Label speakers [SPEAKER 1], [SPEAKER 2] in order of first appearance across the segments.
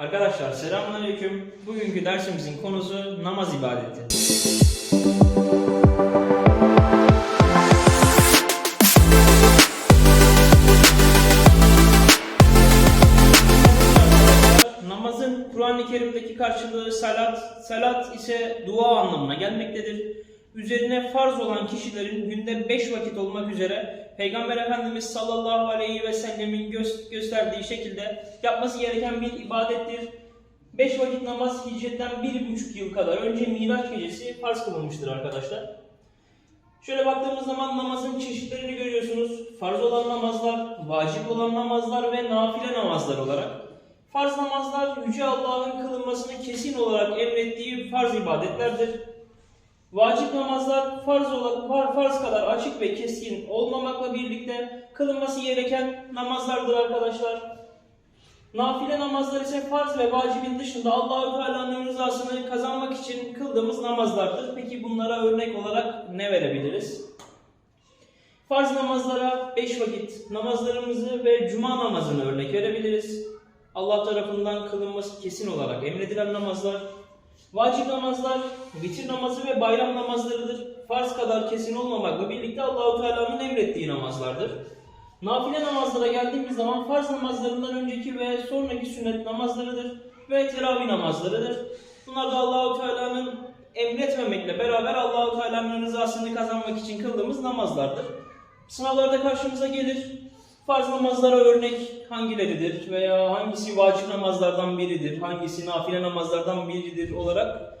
[SPEAKER 1] Arkadaşlar selamünaleyküm. Bugünkü dersimizin konusu namaz ibadeti. Namazın Kur'an-ı Kerim'deki karşılığı salat, salat ise dua anlamına gelmektedir. Üzerine farz olan kişilerin günde 5 vakit olmak üzere Peygamber Efendimiz sallallahu aleyhi ve sellemin gö- gösterdiği şekilde yapması gereken bir ibadettir. 5 vakit namaz hicretten 1,5 yıl kadar önce Miraç gecesi farz kılınmıştır arkadaşlar. Şöyle baktığımız zaman namazın çeşitlerini görüyorsunuz. Farz olan namazlar, vacip olan namazlar ve nafile namazlar olarak. Farz namazlar Yüce Allah'ın kılınmasını kesin olarak emrettiği farz ibadetlerdir. Vacip namazlar farz olan far, farz kadar açık ve keskin olmamakla birlikte kılınması gereken namazlardır arkadaşlar. Nafile namazlar ise farz ve vacibin dışında Allahü Teala'nın rızasını kazanmak için kıldığımız namazlardır. Peki bunlara örnek olarak ne verebiliriz? Farz namazlara 5 vakit namazlarımızı ve cuma namazını örnek verebiliriz. Allah tarafından kılınması kesin olarak emredilen namazlar. Vacip namazlar, vitir namazı ve bayram namazlarıdır. Farz kadar kesin olmamakla birlikte Allahu Teala'nın emrettiği namazlardır. Nafile namazlara geldiğimiz zaman farz namazlarından önceki ve sonraki sünnet namazlarıdır ve teravih namazlarıdır. Bunlar da Allahu Teala'nın emretmemekle beraber Allahu Teala'nın rızasını kazanmak için kıldığımız namazlardır. Sınavlarda karşımıza gelir. Farz namazlara örnek hangileridir veya hangisi vacip namazlardan biridir, hangisi nafile namazlardan biridir olarak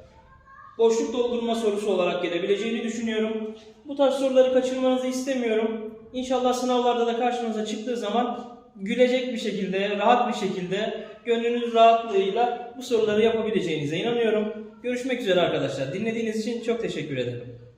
[SPEAKER 1] boşluk doldurma sorusu olarak gelebileceğini düşünüyorum. Bu tarz soruları kaçırmanızı istemiyorum. İnşallah sınavlarda da karşınıza çıktığı zaman gülecek bir şekilde, rahat bir şekilde, gönlünüz rahatlığıyla bu soruları yapabileceğinize inanıyorum. Görüşmek üzere arkadaşlar. Dinlediğiniz için çok teşekkür ederim.